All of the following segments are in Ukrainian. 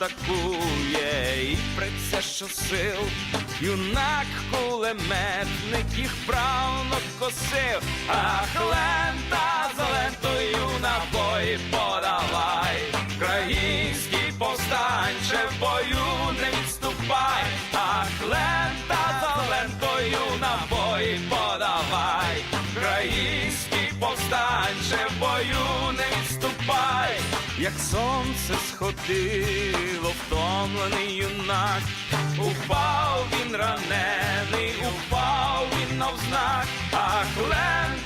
атакує і преться щосил, юнак кулеметник їх правно косив, ах, лента за лентою на бої подавай, український повстанче в бою не відступай, ах, лента за лентою на бої подавай, український повстанче в бою як сонце сходило, втомлений юнак, упав він ранений, упав він навзнак, а лента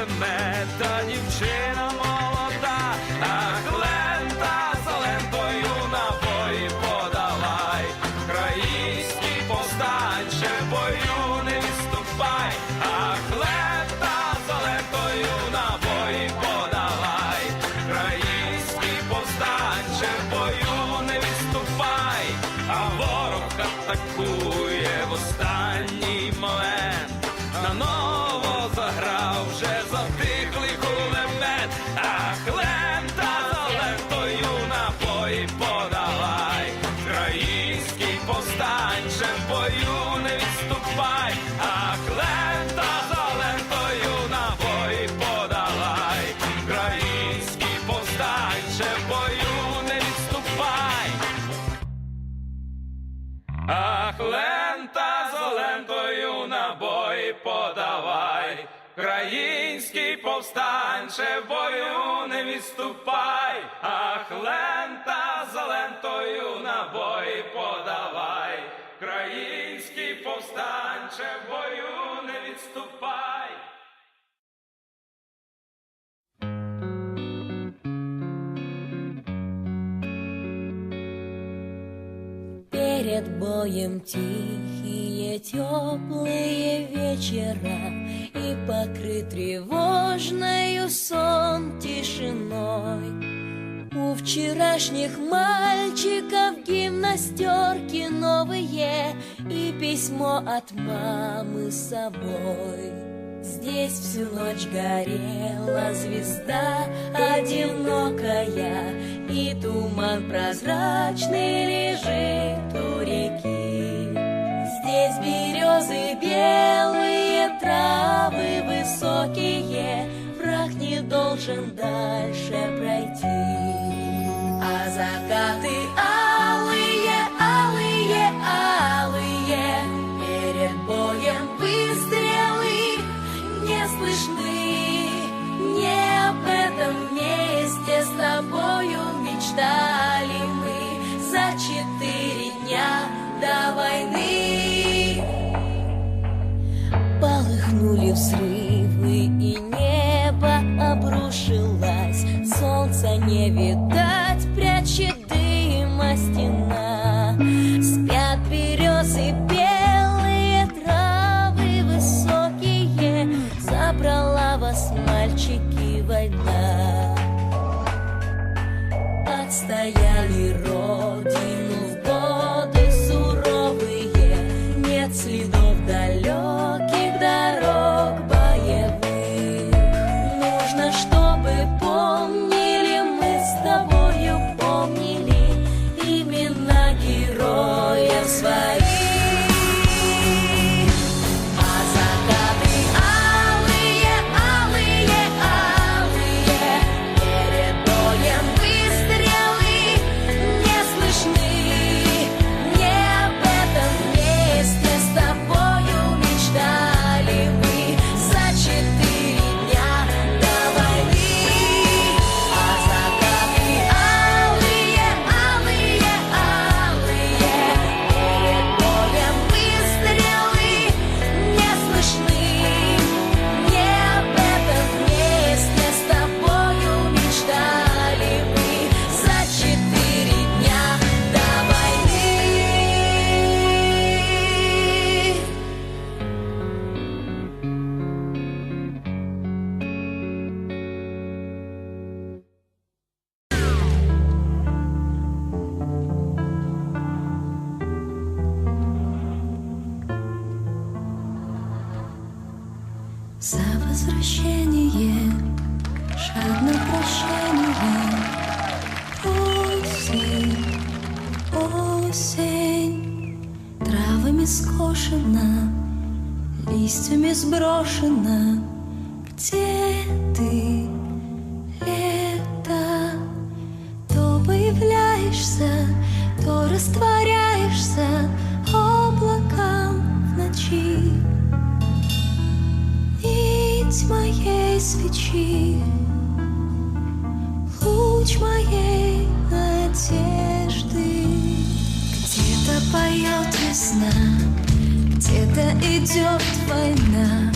кулемета дівчина молода, Український повстанче в бою не відступай, ах, лента за лентою набої подавай, Український повстанче в бою не відступай. Перед боем теплые вечера И покрыт тревожною сон тишиной У вчерашних мальчиков гимнастерки новые И письмо от мамы с собой Здесь всю ночь горела звезда одинокая, И туман прозрачный лежит у реки. Березы белые, травы высокие, Враг не должен дальше пройти. А закаты алые, алые, алые, Перед боем выстрелы не слышны. Отстояли Возвращение, жадно прощение. Осень, осень, травами скошена, листьями сброшена. Где ты, лето? То появляешься, то растворяешься Нить моей свечи, луч моей надежды. Где-то поет весна, где-то идет война,